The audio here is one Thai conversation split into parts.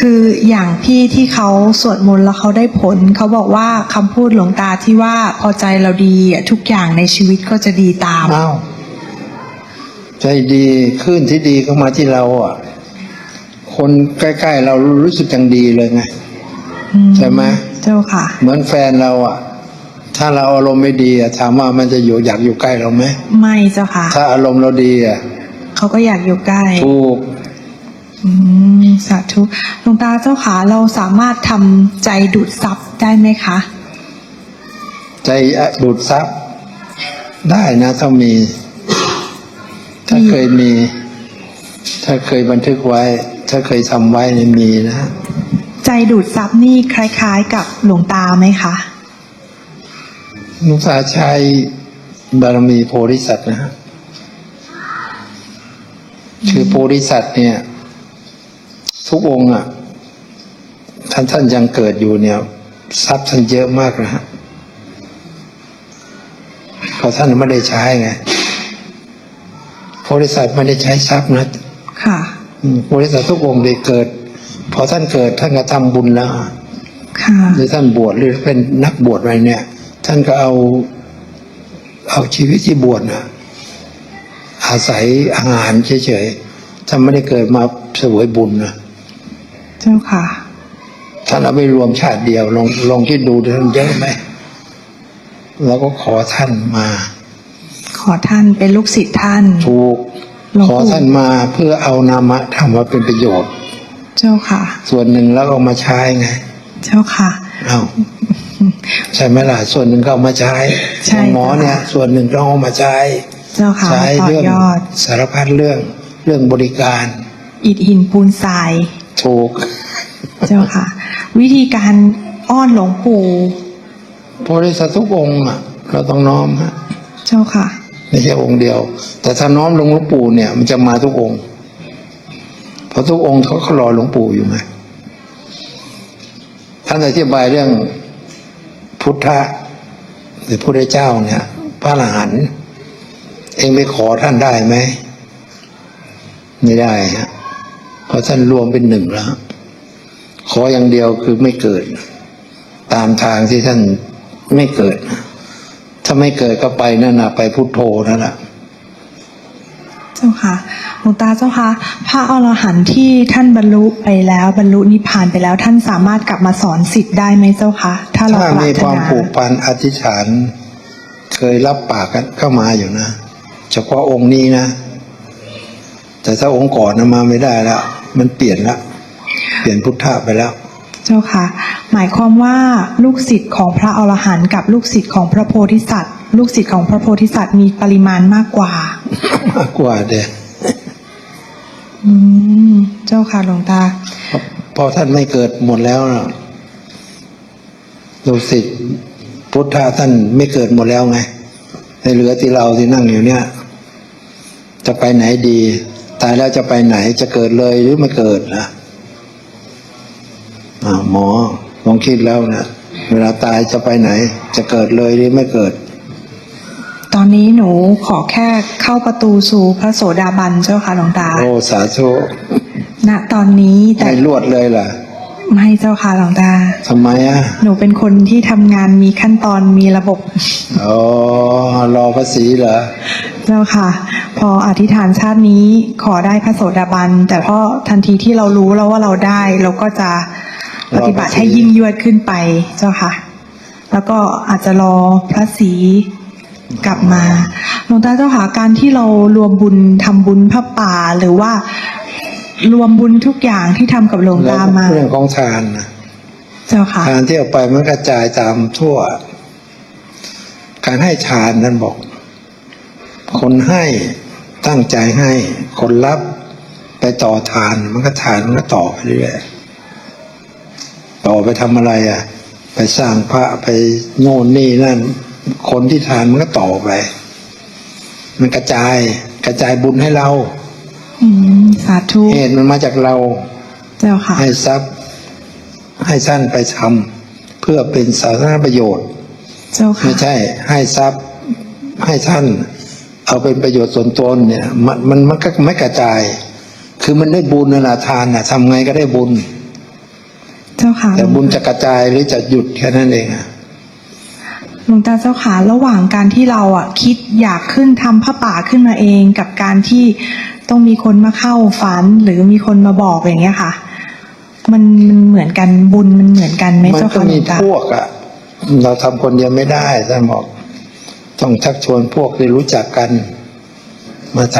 คืออย่างพี่ที่เขาสวดมนต์แล้วเขาได้ผล เขาบอกว่าคำพูดหลวงตาที่ว่าพอใจเราดีอะทุกอย่างในชีวิตก็จะดีตามอ้าวใจดีขึ้นที่ดีเข้ามาที่เราอะ คนใกล้ๆเรารู้สึกจังดีเลยไงอืมใช่ไหมเจ้าค่ะ เหมือนแฟนเราอะ ถ้าเราอารมณ์ไม่ดีอะถามว่ามันจะอยู่อยากอยู่ใกล้เราไหมไม่เจ้าค่ะ ถ้าอารมณ์เราดีอะเขาก็อยากอยู่ใกล้ถูก อืมสาธุหลวงตาเจ้าค่ะเราสามารถทำใจดูดซับได้ไหมคะ ใจอะดูดซับได้นะถ้ามี ถ้าเคยมี ถ้าเคยบันทึกไว้ ถ้าเคยทำไว้เนี่ยมีนะ ใจดูดซับนี่คล้าย ๆ กับหลวงตาไหมคะนุสาชัยบารมีโพธิสัตว์นะฮะคือโพธิสัตว์เนี่ย ทุกองค์อะท่านท่านยังเกิดอยู่เนี่ย ทรัพย์ท่านเยอะมากนะฮะเพราะท่านไม่ได้ใช้ไงโพธิสัตว์ไม่ได้ใช้ทรัพย์นะค่ะอืมโพธิสัตว์ทุกองค์ได้เกิด พอท่านเกิดท่านก็ทำบุญแล้วค่ะหรือท่านบวชหรือเป็นนักบวชอะไรเนี่ย ท่านก็เอา เอาชีวิตที่บวชนะอาศัยอาหารเฉยๆท่านไม่ได้เกิดมาเสวยบุญนะ เจ้าค่ะท่านเอาไปรวมชาติเดียวลองลองคิดดูท่านเยอะไหมแล้วก็ขอท่านมา ขอท่านเป็นลูกศิษย์ท่านถูกหลวงปู่ขอท่านมาเพื่อเอานามะธรรมมาเป็นประโยชน์ เจ้าค่ะ ส่วนหนึ่งแล้วเอามาใช้ไง เจ้าค่ะเอาใช่ไหมล่ะส่วนหนึ่งก็เอามาใช้ใช่อย่างหมอเนี่ย ส่วนหนึ่งก็เอามาใช้ เจ้าค่ะใช้ต่อเรื่องยอดสารพัดเรื่องเรื่องบริการ อิฐหินปูนทรายถูก เจ้าค่ะ วิธีการอ้อนหลวงปู่โพธิสัตว์ทุกองค์อะเราต้องน้อมฮะเจ้าค่ะไม่ใช่องค์เดียว แต่ถ้าน้อมลงหลวงปู่เนี่ย มันจะมาทุกองค์เพราะทุกองค์เขาเขารอหลวงปู่อยู่ไหมท่านอธิบายเรื่องพุทธะหรือพระเจ้าเนี่ย พระอรหันต์เองไปขอท่านได้ไหมไม่ได้ฮะเพราะท่านรวมเป็นหนึ่งแล้ว ขออย่างเดียวคือไม่เกิด ตามทางที่ท่านไม่เกิด ถ้าไม่เกิดก็ไปนั่นน่ะไปพุทโธนั่นแหละเจ้าค่ะหลวงตาเจ้าค่ะพระอรหันต์ที่ท่านบรรลุไปแล้ว บรรลุนิพพานไปแล้ว ท่านสามารถกลับมาสอนสิทธิ์ได้ไหมเจ้าคะถ้าเราถ้าปรามีรถความนาผูกพันอธิษฐาน เคยรับปากกันเข้ามาอยู่นะ เฉพาะองค์นี้นะ แต่ถ้าองค์ก่อนนะมาไม่ได้แล้วมันเปลี่ยนละ เปลี่ยนพุทธะไปแล้ว เจ้าค่ะ หมายความว่าลูกศิษย์ของพระอรหันต์กับลูกศิษย์ของพระโพธิสัตว์ ลูกศิษย์ของพระโพธิสัตว์มีปริมาณมากกว่า มากกว่าเด้อืมเจ้าค่ะหลวงตา พอท่านไม่เกิดหมดแล้วนะลูกศิษย์พุทธะท่านไม่เกิดหมดแล้วไงให้เหลือที่เราที่นั่งอยู่เนี่ย จะไปไหนดี ตายแล้วจะไปไหนจะเกิดเลยหรือไม่เกิดนะอ่า หมอลองคิดแล้วนะเวลาตายจะไปไหน จะเกิดเลยหรือไม่เกิด ตอนนี้หนูขอแค่เข้าประตูสู่พระโสดาบันเจ้าค่ะหลวงตา โอ้สาธุณตอนนี้แต่ไม่ลวดเลยล่ะไม่เจ้าค่ะหลวงตาทำไมอะ หนูเป็นคนที่ทำงานมีขั้นตอนมีระบบอ๋อรอภาษีเหรอเจ้าค่ะ พออธิษฐานชาตินี้ขอได้พระโสดาบัน แต่พอทันทีที่เรารู้แล้วว่าเราได้ เราก็จะ ปฏิบัติให้ยิ่งยวดขึ้นไปเจ้าค่ะ แล้วก็อาจจะรอพระศรีกลับมาหลวงตาเจ้าค่ะการที่เรารวมบุญทำบุญพระป่าหรือว่า รวมบุญทุกอย่างที่ทำกับหลวงแล้วตามาเรื่องของทานนะเจ้าค่ะทานที่เอาไปมันกระจายตามทั่ว การให้ทานนั้นบอก คนให้ตั้งใจให้ คนรับไปต่อทานมันก็ทานมันก็ต่อไปเรื่อยๆ ต่อไปทำอะไรอะ ไปสร้างพระไปโน่นนี่นั่น คนที่ทานมันก็ต่อไป มันกระจายกระจายบุญให้เราอืมสาธุเหตุมันมาจากเรา เจ้าค่ะ ให้ทรัพย์ ให้ท่านไปทำเพื่อเป็นสาธารณประโยชน์ เจ้าค่ะไม่ใช่ ให้ทรัพย์ให้ท่าน เอาเป็นประโยชน์ส่วนตนเนี่ย มันมันมันก็ไม่กระจาย คือมันได้บุญนั่นแหละทานน่ะทำไงก็ได้บุญ เจ้าค่ะแต่บุญจะกระจายหรือจะหยุดแค่นั้นเองอะหลวงตาเจ้าค่ะระหว่างการที่เราอะคิดอยากขึ้นทำผ้าป่าขึ้นมาเองกับการที่ต้องมีคนมาเข้าฝันหรือมีคนมาบอกอย่างเงี้ยค่ะ มันมันเหมือนกันบุญมันเหมือนกันไหมมันเจ้าก็ค่ะหลมีวงตาพวกอะเราทำคนเดียวไม่ได้ท่านบอก ต้องชักชวนพวกที่รู้จักกันมาท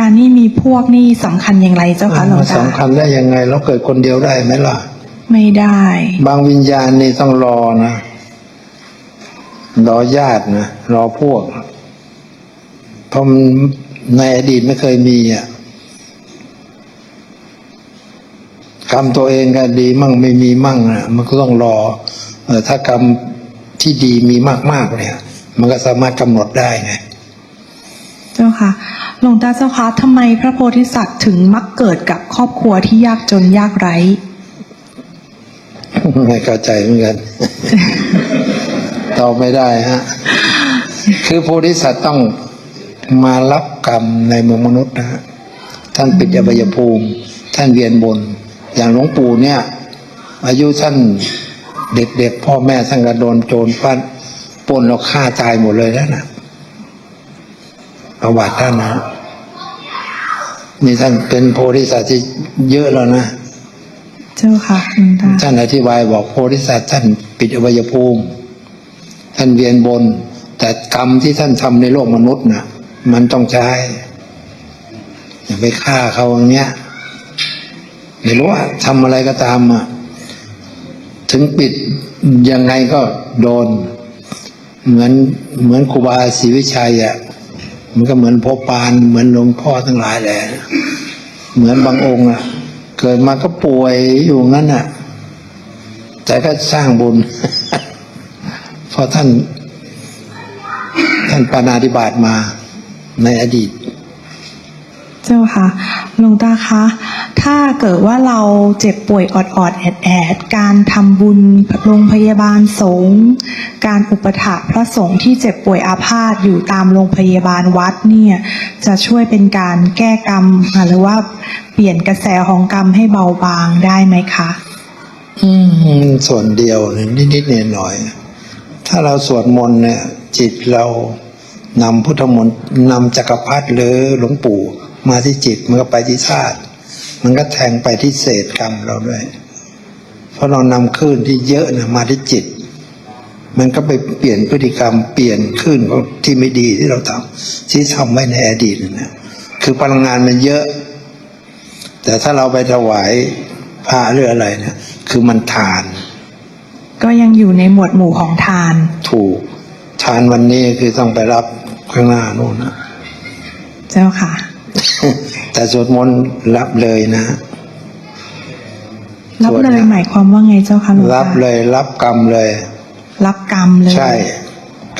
การที่มีพวกนี่สำคัญอย่างไรเจ้าค่ะหลวงำตาสำคัญได้ยังไง เราเกิดคนเดียวได้ไหมล่ะ ไม่ได้ บางวิญญาณนี่ต้องรอนะรอญาตินะรอพวกเพราะมันในอดีตไม่เคยมีอะกรรมตัวเองก็ดีมั่งไม่มีมั่งนะมันก็ต้องรอเออถ้ากรรมที่ดีมีมากๆเนี่ย มันก็สามารถกำหนดได้ไง เจ้าค่ะ หลวงตาเจ้าคะทำไมพระโพธิสัตว์ถึงมักเกิดกับครอบครัวที่ยากจนยากไร้ไม่เข้าใจเหมือนกันตอบไม่ได้ฮะ คือโพธิสัตว์ต้องมารับกรรมในเมืองมนุษย์นะฮะท่านปิดอบายภูมิ ท่านเวียนบน อย่างหลวงปู่เนี่ย อายุท่านเด็กๆพ่อแม่ท่านก็โดนโจรปั้นปนแล้วฆ่าตายหมดเลยแล้วนะประวัติท่านนะ นี่ท่านเป็นโพธิสัตว์ที่เยอะแล้วนะ เจ้าค่ะหลวงตาท่านอธิบายบอกโพธิสัตว์ท่านปิดอวัยภูมิ ท่านเวียนบน แต่กรรมที่ท่านทำในโลกมนุษย์น่ะมันต้องใช้ อย่าไปฆ่าเขาอย่างเงี้ยไม่รู้ว่าทำอะไรก็ตามอะถึงปิดยังไงก็โดน เหมือนเหมือนครูบาศรีวิชัยอะ มันก็เหมือนพ่อปานเหมือนหลวงพ่อทั้งหลายแหละเหมือนบางองค์อะ เกิดมาก็ป่วยอยู่งั้นอะ แต่ก็สร้างบุญเพราะท่าน ท่านปานาธิบาตมาในอดีต เจ้าค่ะหลวงตาคะ ถ้าเกิดว่าเราเจ็บป่วยออดออดแอดแอดการทำบุญโรงพยาบาลสงฆ์การอุปถัมภ์พระสงฆ์ที่เจ็บป่วยอาพาธอยู่ตามโรงพยาบาลวัดเนี่ยจะช่วยเป็นการแก้กรรมหรือว่าเปลี่ยนกระแสของกรรมให้เบาบางได้ไหมคะอืมส่วนเดียวนิดๆหน่อยๆถ้าเราสวดมนต์เนี่ย จิตเรานำพุทธมนต์นำจักรพรรดิหรือหลวงปู่มาที่จิตมันก็ไปที่ธาตุ มันก็แทงไปที่เศษกรรมเราด้วย เพราะเรานำคลื่นที่เยอะนะมาที่จิต มันก็ไปเปลี่ยนพฤติกรรม เปลี่ยนคลื่นของที่ไม่ดีที่เราทำที่ทำไว้ในอดีตนั่นนะคือพลังงานมันเยอะ แต่ถ้าเราไปถวายพระหรืออะไรเนี่ยคือมันทาน ก็ยังอยู่ในหมวดหมู่ของทาน ถูกทานวันนี้คือต้องไปรับข้างหน้านู่นนะเจ้าค่ะ แต่สวดมนต์รับเลยนะรับส่วนเลยนะหมายความว่าไงเจ้าค่ะหลวงตารับเลย รับกรรมเลย รับกรรมเลย ใช่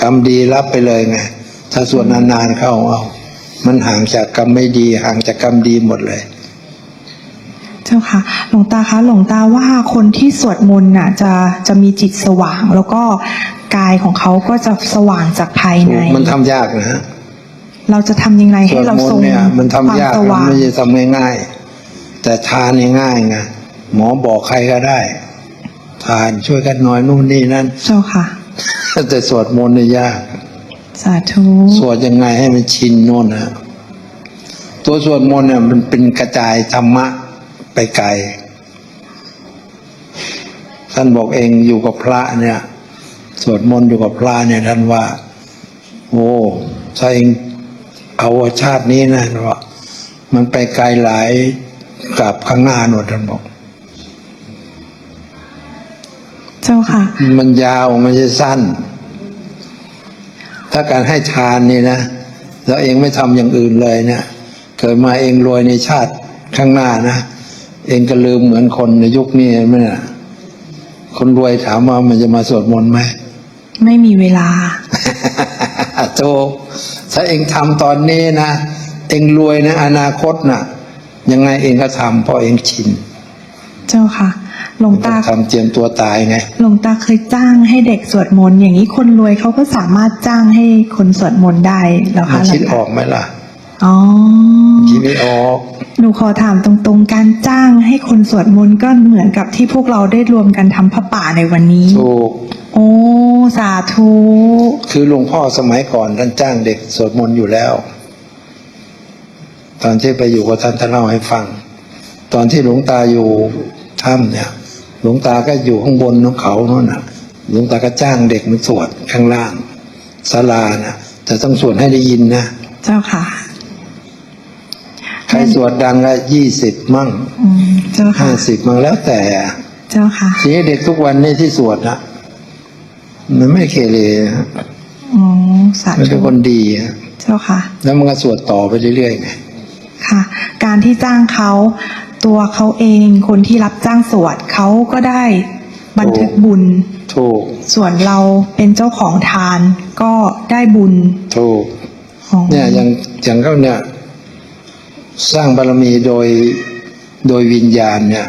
กรรมดีรับไปเลยไงถ้าสวดนานๆเข้าเอา มันห่างจากกรรมไม่ดี ห่างจากกรรมดีหมดเลยเจ้าค่ะหลวงตาคะหลวงตาว่าคนที่สวดมนต์น่ะ จะจะมีจิตสว่าง แล้วก็กายของเขาก็จะสว่างจากภายใน มันทำยากนะฮะ เราจะทำยังไงสให้วดเรามนทรงต์เนี่ยมันทำความยากสมันว่างไม่ใช่ทำง่ายๆแต่ทานเนี่ยง่ายไงหมอบอกใครก็ได้ ทานช่วยกันหน่อยนู่นนี่นั่นเจ้าค่ะ แต่สวดมนต์เนี่ยยาก สาธุสวดยังไงให้มันชินโน่นนะตัวสวดมนต์เนี่ยมันเป็นกระจายธรรมะไปไกลท่านบอกเองอยู่กับพระเนี่ย สวดมนต์อยู่กับพระเนี่ยท่านว่า โอ้ถ้าเอง เอาชาตินี้นะว่ามันไปไกลหลายกับข้างหน้าโน่นท่านบอก เจ้าค่ะ มันยาวมันจะสั้น ถ้าการให้ทานนี่นะแล้วเองไม่ทำอย่างอื่นเลยเนี่ยเกิดมาเองรวยในชาติข้างหน้านะเองก็ลืมเหมือนคนในยุคนี้ไหมน่ะคนรวยถามว่ามันจะมาสวดมนต์ไหมไม่มีเวลา โตถ้าเองทำตอนนี้นะ เองรวยในะ อนาคตน่ะ ยังไงเองก็ทำเพราะเองชิน เจ้าค่ะหลวงตาทำเตรียมตัวตายไงหลวงตาเคยจ้างให้เด็กสวดมนต์อย่างนี้คนรวยเขาก็สามารถจ้างให้คนสวดมนต์ได้เหรอมัคะนหลวคิดงอตาอกไหมล่ะอ๋อคิดไม่ออกหนูขอถามตรงๆ การจ้างให้คนสวดมนต์ก็เหมือนกับที่พวกเราได้รวมกันทำพระป่าในวันนี้ถูกโอ้ สาธุ คือหลวงพ่อสมัยก่อนท่านจ้างเด็กสวดมนต์อยู่แล้ว ตอนที่ไปอยู่กับท่านท่านเล่าให้ฟัง ตอนที่หลวงตาอยู่ถ้ำเนี่ย หลวงตาก็อยู่ข้างบนของเขาโน่นน่ะหลวงตาก็จ้างเด็กมาสวดข้างล่างศาลานะแต่ต้องสวดให้ได้ยินนะ เจ้าค่ะใครสวดดังละยี่สิบมั่งอืมเจ้าค่ะห้าสิบมั่งแล้วแต่ เจ้าค่ะทีนี้เด็กทุกวันนี้ที่สวดนะ มันไม่เกเรนะอ๋อสามันเป็ธุนคนดีนะเจ้าค่ะ แล้วมันก็สวดต่อไปเรื่อยๆไงค่ะ การที่จ้างเขาตัวเขาเองคนที่รับจ้างสวดเขาก็ได้บันทึกบุญ ถูกส่วนเราเป็นเจ้าของทานก็ได้บุญถูก ของเนี่ยอย่างอย่างเขาเนี่ย สร้างบารมีโดยโดยวิญญาณเนี่ย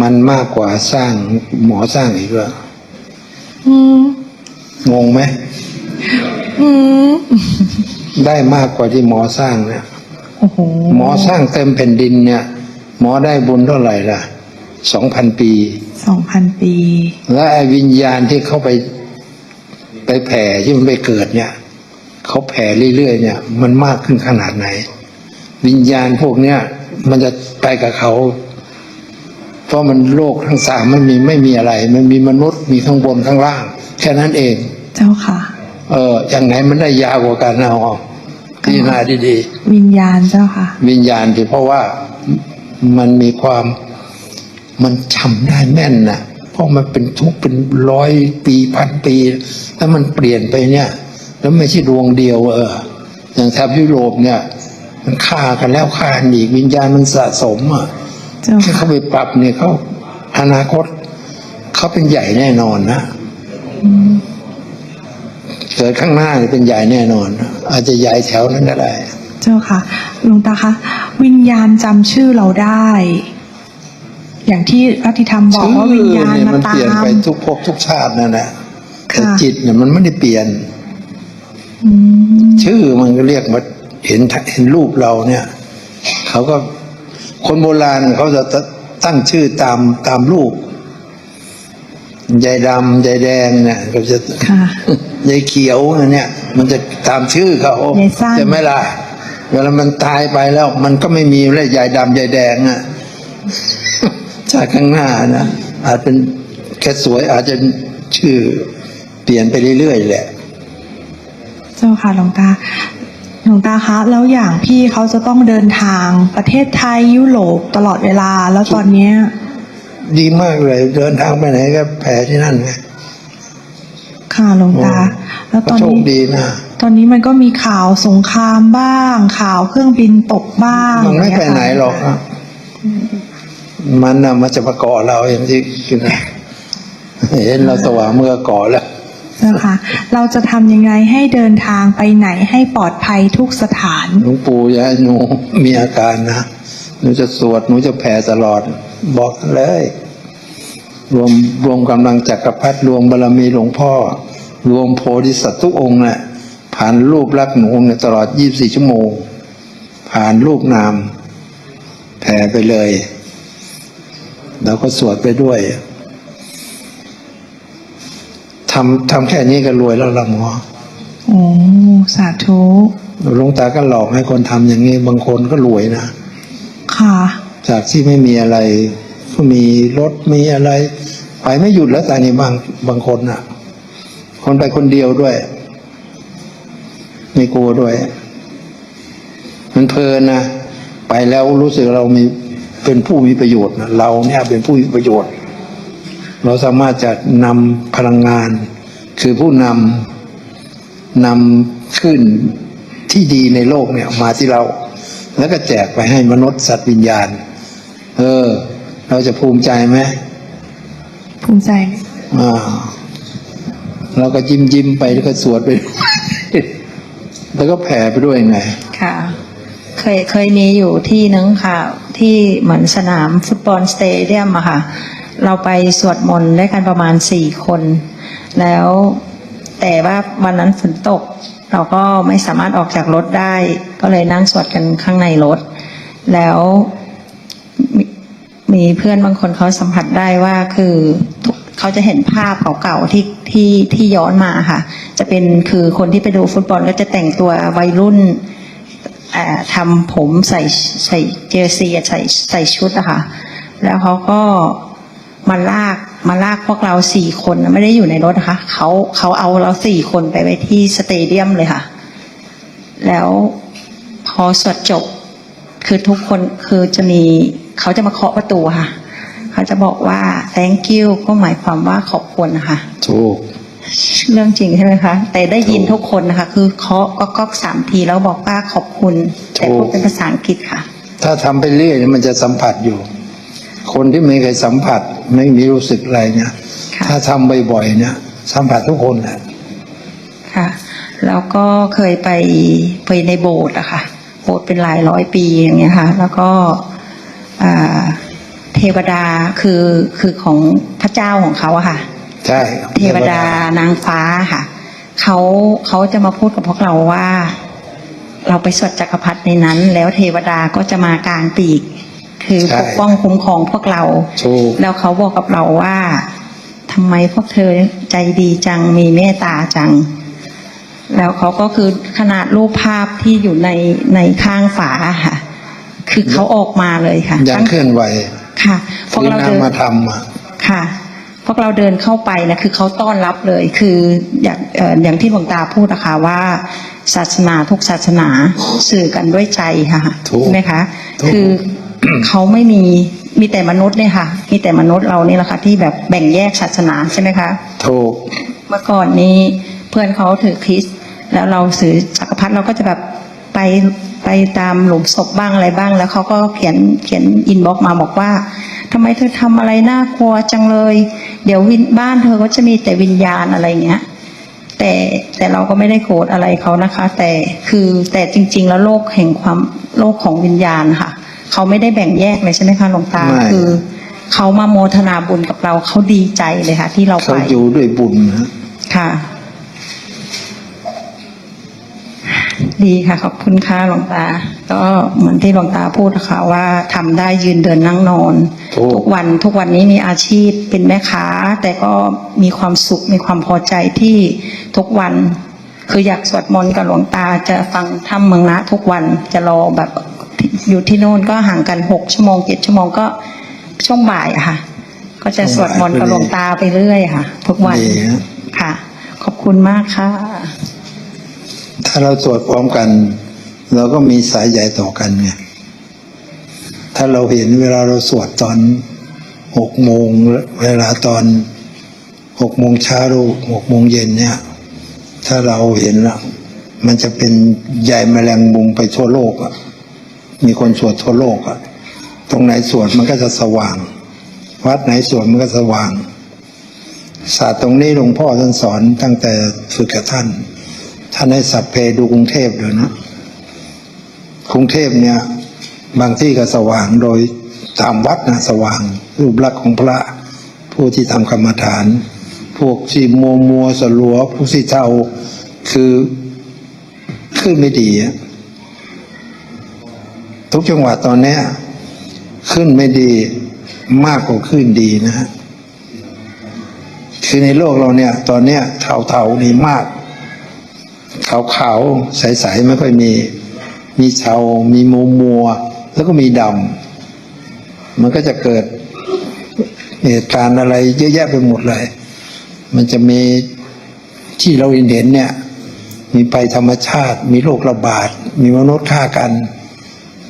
มันมากกว่าสร้างหมอสร้างอีกด้วย อืมงงไหมอืมได้มากกว่าที่หมอสร้างเนี่ยโอ้โหหมอสร้างเต็มแผ่นดินเนี่ย หมอได้บุญเท่าไหร่ล่ะสองพันปี สองพันปี และไอ้วิญญาณที่เขาไปไปแผ่ที่มันไปเกิดเนี่ยเขาแผ่เรื่อยๆเนี่ย มันมากขึ้นขนาดไหน วิญญาณพวกเนี้ยมันจะไปกับเขา เพราะมันโลกทั้งสามมันมีไม่มีอะไร มันมีมนุษย์มีข้างบนข้างล่าง แค่นั้นเอง เจ้าค่ะ เอออย่างไหนมันได้ยาวกว่ากันเอาเอาพิจารณาดีวิญญาณเจ้าค่ะๆวิญญาณที่เพราะว่ามันมีความมันจำได้แม่นนะเพราะมันเป็นทุกข์เป็นร้อยปีพันปีแล้วมันเปลี่ยนไปเนี่ย แล้วไม่ใช่ดวงเดียว เออ อย่างแถบยุโรปเนี่ย มันฆ่ากันแล้วฆ่ากันอีกวิญญาณมันสะสมอะ เจ้าแค่ค่ะเขาไปปรับเนี่ยเขาอนาคตเขาเป็นใหญ่แน่นอนนะเกิดข้างหน้าเนี่ยเป็นใหญ่แน่นอน อาจจะใหญ่แถวนั้นก็ได้ เจ้าค่ะหลวงตาคะวิญญาณจำชื่อเราได้ อย่างที่อธิธรรมบอกว่าวิญญาณชื่อเนี่ยมามันตาเปลี่ยนมไปทุกภพทุกชาตินั่นแหละแต่ค่ะจิตเนี่ยมันไม่ได้เปลี่ยนอืมชื่อมันก็เรียกว่าเห็นเห็นรูปเราเนี่ย เขาก็ คนโบราณเขาจะตั้งชื่อตามตามรูปยายดำยายแดงเนี่ยเขาจะค่ะยายเขียวเนี่ย มันจะตามชื่อเขายายสั้นใช่ไหมล่ะเวลามันตายไปแล้ว มันก็ไม่มีแล้วยายดำยายแดงอะชาติข้างหน้านะอาจเป็นแค่สวยอาจจะชื่อเปลี่ยนไปเรื่อยๆแหละ เจ้าค่ะหลวงตา หลวงตาคะแล้วอย่างพี่เขาจะต้องเดินทางประเทศไทยยุโรปตลอดเวลาแล้วตอนเนี้ย ดีมากเลย เดินทางไปไหนก็แผ่ที่นั่นไงค่ะหลวงตา แล้วตก็อนโชคนี้ดีนะตอนนี้มันก็มีข่าวสงครามบ้าง ข่าวเครื่องบินตกบ้างมันไม่ไปย่างไหนเงี้ยค่ะหรอกนะมันน่ะมันจะมาเกาะเราอย่างที่คือนะเห็นเราสว่างเมื่อเกาะแล้ว เจ้าค่ะเราจะทำยังไงให้เดินทางไปไหนให้ปลอดภัยทุกสถานหลวงปู่ยาให้หนูมีอาการนะหนูจะสวดหนูจะแผ่ตลอด บอกเลย รวมรวมกำลังจักรพรรดิรวมบารมีหลวงพ่อ รวมโพธิสัตว์ทุกองค์น่ะผ่านรูปลักษณ์หนูเนี่ยตลอด 24 ชั่วโมง ผ่านรูปนาม แผ่ไปเลย แล้วก็สวดไปด้วย ทำทำแค่นี้ก็รวยแล้วละหมอโอ้สาธุหลวงตาก็หลอกให้คนทำอย่างนี้ บางคนก็รวยนะ ค่ะ จากที่ไม่มีอะไร ก็มีรถมีอะไร ไปไม่หยุดแล้วแต่นี่บางบางคนน่ะ คนไปคนเดียวด้วย ไม่กลัวด้วย มันเพลินนะ ไปแล้วรู้สึกเรามีเป็นผู้มีประโยชน์นะเราเนี่ยเป็นผู้มีประโยชน์ เราสามารถจะนำพลังงาน คือผู้นำนำขึ้นที่ดีในโลกเนี่ยมาที่เรา แล้วก็แจกไปให้มนุษย์สัตว์วิญญาณ เออ เราจะภูมิใจไหมภูมิใจไหมอ่าเราก็ยิ้มยิ้มไปแล้วก็สวดไปแล้วก็แผ่ไปด้วยไงค่ะ เคยเคยมีอยู่ที่นึงค่ะ ที่เหมือนสนามฟุตบอลสเตเดียมอะค่ะ เราไปสวดมนต์ด้วยกันประมาณสี่คน แล้วแต่ว่าวันนั้นฝนตก เราก็ไม่สามารถออกจากรถได้ ก็เลยนั่งสวดกันข้างในรถ แล้วมีมีเพื่อนบางคนเขาสัมผัสได้ว่าคือเขาจะเห็นภาพเก่าๆที่ที่ที่ย้อนมาค่ะ จะเป็นคือคนที่ไปดูฟุตบอลก็จะแต่งตัววัยรุ่นทำผมใส่ใส่เจอร์ซีใส่ใส่ชุดอะค่ะ แล้วเขาก็ มาลากมาลากพวกเราสี่คนนะไม่ได้อยู่ในรถนะคะเขาเขาเอาเราสี่คนไปไว้ที่สเตเดียมเลยค่ะ แล้วพอสวดจบ คือทุกคนคือจะมีเขาจะมาเคาะประตูค่ะ เขาจะบอกว่า thank you ก็หมายความว่าขอบคุณนะคะถูกเรื่องจริงใช่ไหมคะ แต่ได้ยินถูกทุกคนนะคะ คือเคาะก็ก๊อกสามทีแล้วบอกว่าขอบคุณ แต่ถูกพูดเป็นภาษาอังกฤษค่ะ ถ้าทำไปเรื่อยเนี่ยมันจะสัมผัสอยู่ คนที่ไม่เคยสัมผัสไม่มีรู้สึกอะไรเนี่ยค่ะถ้าทำบ่อยๆเนี่ย สัมผัสทุกคนแหละค่ะ แล้วก็เคยไปไปในโบสถ์อะค่ะ โบสถ์เป็นหลายร้อยปีอย่างเงี้ยค่ะ แล้วก็อ่าเทวดาคือคือของพระเจ้าของเขาอะค่ะ ใช่เทวดานางฟ้าค่ะเขาเขาจะมาพูดกับพวกเราว่า เราไปสวดจักรพรรดิในนั้น แล้วเทวดาก็จะมากลางปีก คือปกป้องคุ้มครองพวกเราถูกแล้วเขาบอกกับเราว่าทำไมพวกเธอใจดีจังมีเมตตาจัง แล้วเขาก็คือขนาดรูปภาพที่อยู่ในในข้างฝาค่ะ คือเขาออกมาเลยค่ะยังตั้งเคลื่อนไหวค่ะพวกที่เรานาเดินมาทำอะค่ะพวกเราเดินเข้าไปนะคือเขาต้อนรับเลย คืออย่างเอ่ออย่างที่หลวงตาพูดนะคะว่าศาสนาทุกศาสนาสื่อกันด้วยใจค่ะถูกใช่ไหมคะถูกคือ เขาไม่มีมีแต่มนุษย์เนี่ยค่ะ มีแต่มนุษย์เรานี่แหละค่ะที่แบบแบ่งแยกศาสนาใช่ไหมคะ ถูก เมื่อก่อนนี้เพื่อนเขาถือคริสต์แล้วเราถือจักรพรรดิเราก็จะแบบไปไปตามหลุมศพบ้างอะไรบ้าง แล้วเขาก็เขียนเขียนอินบ็อกมาบอกว่าทำไมเธอทำอะไรน่ากลัวจังเลย เดี๋ยววินบ้านเธอก็จะมีแต่วิญญาณอะไรเงี้ย แต่แต่เราก็ไม่ได้โกรธอะไรเขานะคะ แต่คือแต่จริง ๆ แล้วโลกแห่งความโลกของวิญญาณค่ะ เขาไม่ได้แบ่งแยกเลยใช่ไหมคะหลวงตาไม่ คือเขามาโมทนาบุญกับเราเขาดีใจเลยค่ะ ที่เราเขาไปอยู่ด้วยบุญนะค่ะ ดีค่ะขอบคุณค่ะหลวงตา ก็เหมือนที่หลวงตาพูดนะคะว่าทำได้ยืนเดินนั่งนอนถูกทุกวันทุกวันนี้มีอาชีพเป็นแม่ค้า แต่ก็มีความสุขมีความพอใจที่ทุกวัน คืออยากสวดมนต์กับหลวงตาจะฟังธรรมเมืองนะทุกวันจะรอแบบ อยู่ที่โน่นก็ห่างกันหกชั่วโมงเจ็ดชั่วโมงก็ช่วงบ่ายอะค่ะ ก็จะสวดมนต์กับหลวงตาไปเรื่อยค่ะ ทุกวันดีฮะ ค่ะ ขอบคุณมากค่ะ ถ้าเราสวดพร้อมกัน เราก็มีสายใหญ่ต่อกันไงถ้าเราเห็นเวลาเราสวดตอนหกโมงเวลาตอนหกโมงเช้าหรือหกโมงเย็นเนี่ย ถ้าเราเห็นละมันจะเป็นใหญ่แมลงมุมไปทั่วโลกอะ่ะ มีคนสวดทั่วโลกอะตรงไหนสวดมันก็จะสว่าง วัดไหนสวดมันก็สว่าง ศาสตร์ตรงนี้หลวงพ่อท่านสอนตั้งแต่ฝึกกับท่าน ท่านให้สัพเพดูกรุงเทพเลยนะกรุงเทพเนี่ย บางที่ก็สว่างโดยตามวัดนะสว่าง รูปลักษณ์ของพระ ผู้ที่ทำกรรมฐาน พวกที่มัวมัวสลัวพวกที่เทาคือขึ้นไม่ดีอะ ทุกจังหวัดตอนนี้ขึ้นไม่ดีมากกว่าขึ้นดีนะฮะคือในโลกเราเนี่ย ตอนเนี้ยเทาๆนี่มากขาวขาวๆใสๆไม่ค่อยมี มีเทามีมัวมัวแล้วก็มีดำมันก็จะเกิดเหตุการณ์อะไรเยอะแยะไปหมดเลย มันจะมีที่เราเห็นเนี่ย มีภัยธรรมชาติ มีโรคระบาด มีมนุษย์ฆ่ากัน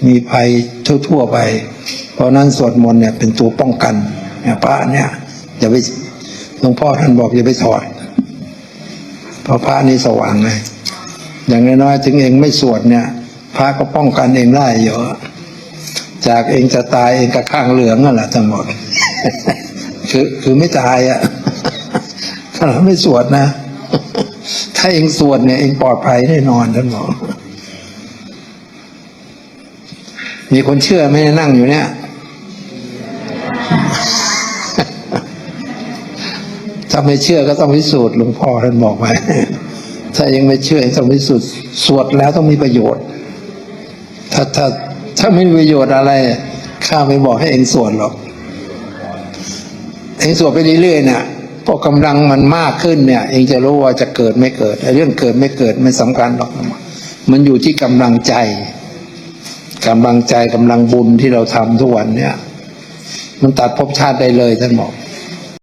มีภัยทั่วๆไป เพราะนั้นสวดมนต์เนี่ยเป็นตัวป้องกันเนี่ยพระเนี่ยอย่าไปหลวงพ่อท่านบอกอย่าไปถอดเพราะพระนี่สว่างเลยอย่างน้อยๆถึงเองไม่สวดเนี่ย พระก็ป้องกันเองได้เยอะจากเองจะตายเองกับข้างเหลืองนั่นแหละทั้งหมดคือคือไม่ตายอะถ้าเราไม่สวดนะ ถ้าเองสวดเนี่ย เองปลอดภัยแน่นอนท่านบอก มีคนเชื่อไม่ได้นั่งอยู่เนี่ย ถ้าไม่เชื่อก็ต้องพิสูจน์หลวงพ่อท่านบอกไว้ ถ้ายังไม่เชื่อต้องพิสูจน์สวดแล้วต้องมีประโยชน์ ถ้าถ้าถ้าไม่มีประโยชน์อะไร ข้าไม่บอกให้เองสวดหรอก เองสวดไปเรื่อยๆเนี่ยพอกำลังมันมากขึ้นเนี่ย เองจะรู้ว่าจะเกิดไม่เกิดเรื่องเกิดไม่เกิดมันสำคัญหรอก มันอยู่ที่กำลังใจ กำลังใจกำลังบุญที่เราทำทุกวันเนี่ย มันตัดภพชาติได้เลยท่านบอก